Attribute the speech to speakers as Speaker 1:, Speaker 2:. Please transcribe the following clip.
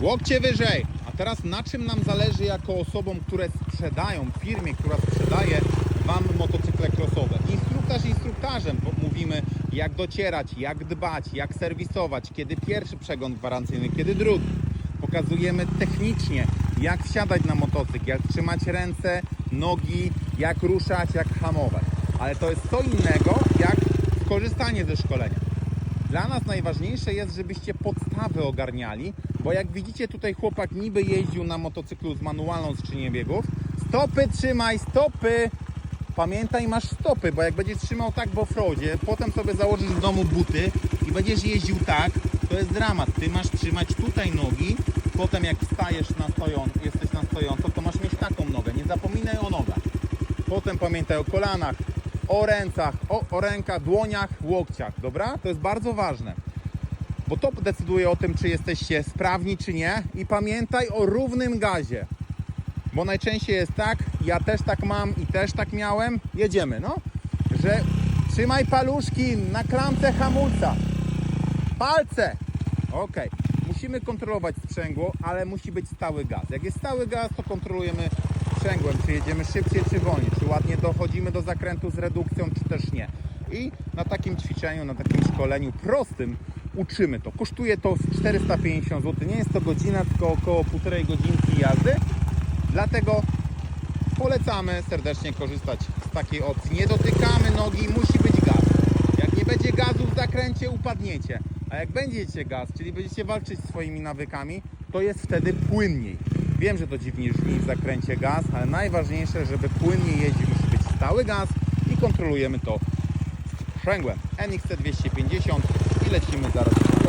Speaker 1: Łokcie wyżej. A teraz na czym nam zależy jako osobom, które sprzedają, firmie, która sprzedaje Wam motocykle crossowe? Instruktaż instruktarzem bo mówimy jak docierać, jak dbać, jak serwisować, kiedy pierwszy przegląd gwarancyjny, kiedy drugi. Pokazujemy technicznie, jak wsiadać na motocykl, jak trzymać ręce, nogi, jak ruszać, jak hamować. Ale to jest co innego, jak korzystanie ze szkolenia. Dla nas najważniejsze jest, żebyście podstawy ogarniali, bo jak widzicie tutaj chłopak niby jeździł na motocyklu z manualną skrzynią biegów. Stopy trzymaj, stopy! Pamiętaj, masz stopy, bo jak będziesz trzymał tak w offroadzie, potem sobie założysz w domu buty i będziesz jeździł tak, to jest dramat. Ty masz trzymać tutaj nogi, potem jak wstajesz na stoją, jesteś na stojąco, to masz mieć taką nogę. Nie zapominaj o nogach. Potem pamiętaj o kolanach, o rękach, o, o rękach, dłoniach, łokciach, dobra? To jest bardzo ważne. Bo to decyduje o tym, czy jesteście sprawni, czy nie. I pamiętaj o równym gazie. Bo najczęściej jest tak, ja też tak mam i też tak miałem. Jedziemy, no. Że trzymaj paluszki na klamce hamulca. Palce. Ok. Musimy kontrolować sprzęgło, ale musi być stały gaz. Jak jest stały gaz, to kontrolujemy czy jedziemy szybciej, czy wolniej, czy ładnie dochodzimy do zakrętu z redukcją, czy też nie. I na takim ćwiczeniu, na takim szkoleniu prostym uczymy to. Kosztuje to 450 zł. Nie jest to godzina, tylko około półtorej godzinki jazdy. Dlatego polecamy serdecznie korzystać z takiej opcji. Nie dotykamy nogi, musi być gaz. Jak nie będzie gazu w zakręcie, upadniecie. A jak będziecie gaz, czyli będziecie walczyć swoimi nawykami, to jest wtedy płynniej. Wiem, że to dziwnie brzmi w zakręcie gaz, ale najważniejsze, żeby płynniej jeździć, musi być stały gaz i kontrolujemy to sprzęgłem NXT 250 i lecimy zaraz.